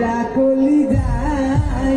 তোমরা কলি যাই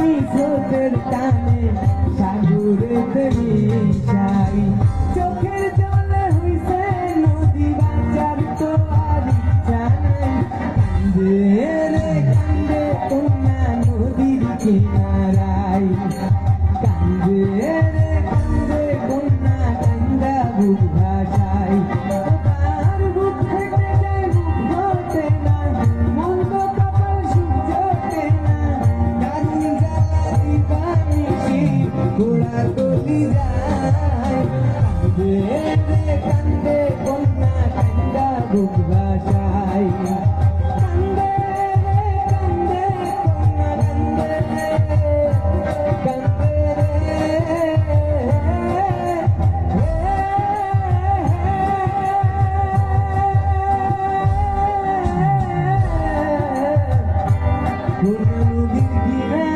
আমি স্রোতের টানে সাগরেতে মিশাই চোখের জলে হইছে নদী বাঁচার তো আর কান্দে রে, কান্দে কন্যা নদীর কিনারায়। কান্দে রে কোলাকুলি যায় কান্দে রে কান্দে কন্যা কান্দা বুক ভাষায় কান্দে রে কান্দে কন্যা কান্দে কান্দে Kuna nubir gira